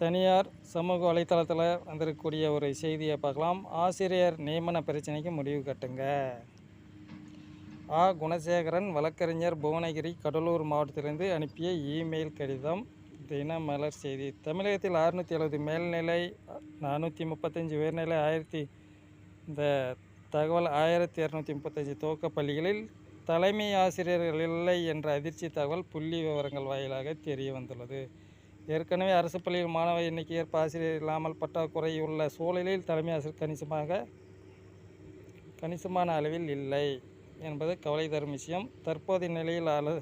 தனியார் சமூக வலைத்தளத்தில் வந்திருக்கக்கூடிய ஒரு செய்தியை பார்க்கலாம். ஆசிரியர் நியமன பிரச்சனைக்கு முடிவு கட்டுங்க. ஆ. குணசேகரன் வழக்கறிஞர் புவனகிரி கடலூர் மாவட்டத்திலிருந்து அனுப்பிய இமெயில் கடிதம் தினமலர் செய்தி. தமிழகத்தில் அறுநூற்றி எழுபது மேல்நிலை நானூற்றி முப்பத்தஞ்சு உயர்நிலை ஆயிரத்தி இந்த தகவல் ஆயிரத்தி இரநூத்தி முப்பத்தஞ்சு துவக்க பள்ளிகளில் தலைமை ஆசிரியர்கள் இல்லை என்ற அதிர்ச்சி தகவல் புள்ளி விவரங்கள் வாயிலாக தெரிய வந்துள்ளது. ஏற்கனவே அரசு பள்ளியில் மாணவ எண்ணிக்கை ஏற்ப ஆசிரியர் இல்லாமல் பற்றாக்குறை உள்ள சூழலில் தலைமை ஆசிரியர் கணிசமாக கணிசமான அளவில் இல்லை என்பது கவலை தரும் விஷயம். தற்போதைய நிலையில் அல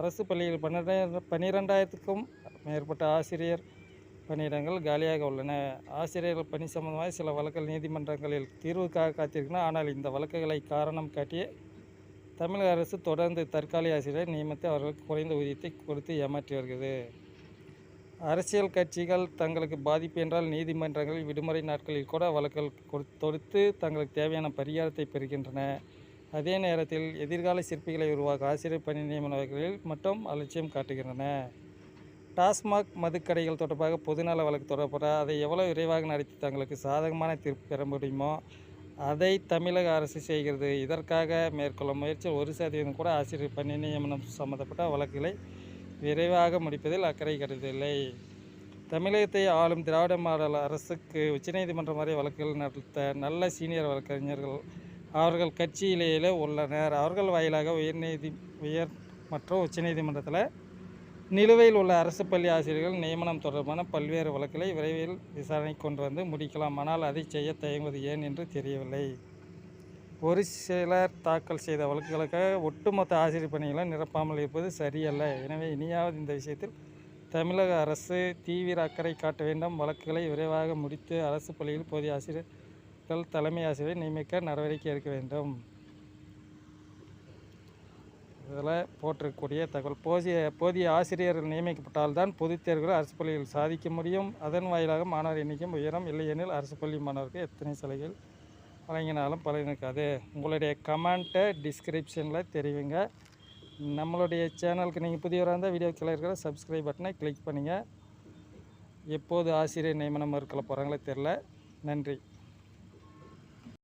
அரசு பள்ளியில் பன்னிரெண்டு பன்னிரெண்டாயிரத்துக்கும் மேற்பட்ட ஆசிரியர் பணியிடங்கள் காலியாக உள்ளன. ஆசிரியர்கள் பணி சம்பந்தமாக சில வழக்குகள் நீதிமன்றங்களில் தீர்வுக்காக காத்திருக்கின்றன. ஆனால் இந்த வழக்குகளை காரணம் காட்டிய தமிழக அரசு தொடர்ந்து தற்காலிக ஆசிரியர் நியமித்து அவர்களுக்கு குறைந்த ஊதியத்தை கொடுத்து ஏமாற்றி வருகிறது. அரசியல் கட்சிகள் தங்களுக்கு பாதிப்பு என்றால் நீதிமன்றங்களில் விடுமுறை நாட்களில் கூட வழக்குகள் தொடுத்து தங்களுக்கு தேவையான பரிகாரத்தை பெறுகின்றன. அதே நேரத்தில் எதிர்கால சிற்பிகளை உருவாக்க ஆசிரியர் பணி நியமன வகைகளில் மட்டும் அலட்சியம் காட்டுகின்றன. டாஸ்மாக் மதுக்கடைகள் தொடர்பாக பொதுநல வழக்கு தொடரப்பட அதை எவ்வளவு விரைவாக நடத்தி தங்களுக்கு சாதகமான தீர்ப்பு பெற முடியுமோ அதை தமிழக அரசு செய்கிறது. இதற்காக மேற்கொள்ளும் முயற்சி ஒரு சதவீதம் கூட ஆசிரியர் பணி நியமனம் சம்மந்தப்பட்ட வழக்குகளை விரைவாக முடிப்பதில் அக்கறை கருதவில்லை தமிழகத்தை ஆளும் திராவிட மாடல் அரசுக்கு உச்சநீதிமன்றம் வரை வழக்குகள் நடத்த நல்ல சீனியர் வழக்கறிஞர்கள் அவர்கள் கட்சியிலேயே உள்ளனர். அவர்கள் வாயிலாக உயர்நீதி உயர் மற்றும் உச்சநீதிமன்றத்தில் நிலுவையில் உள்ள அரசு பள்ளி ஆசிரியர்கள் நியமனம் தொடர்பான பல்வேறு வழக்குகளை விரைவில் விசாரணை கொண்டு வந்து முடிக்கலாம். ஆனால் அதை செய்ய தயங்குவது ஏன் என்று தெரியவில்லை. ஒரு சிலர் தாக்கல் செய்த வழக்குகளுக்காக ஒட்டுமொத்த ஆசிரியர் பணிகளை நிரப்பாமல் இருப்பது சரியல்ல. எனவே இனியாவது இந்த விஷயத்தில் தமிழக அரசு தீவிர அக்கறை காட்ட வேண்டும். வழக்குகளை விரைவாக முடித்து அரசு பள்ளியில் போதிய ஆசிரியர்கள் தலைமை ஆசிரியரை நியமிக்க நடவடிக்கை எடுக்க வேண்டும். இதில் போட்டிருக்கக்கூடிய தகவல் போதிய போதிய ஆசிரியர்கள் நியமிக்கப்பட்டால்தான் பொதுத் தேர்வுகளை அரசு பள்ளியில் சாதிக்க முடியும். அதன் வாயிலாக மாணவர் எண்ணிக்கையும் உயரம். இல்லையெனில் அரசு பள்ளி மாணவருக்கு எத்தனை சலுகைகள் வழங்கினாலும் பலனுக்காது உங்களுடைய கமெண்ட்டை டிஸ்கிரிப்ஷனில் தெரிவிங்க. நம்மளுடைய சேனலுக்கு நீங்கள் புதியவராக இருந்தால் வீடியோ கீழே இருக்கிற சப்ஸ்கிரைப் பட்டனை கிளிக் பண்ணுங்கள் எப்போது ஆசிரியர் நியமனம் இருக்க போகிறாங்களோ தெரில நன்றி.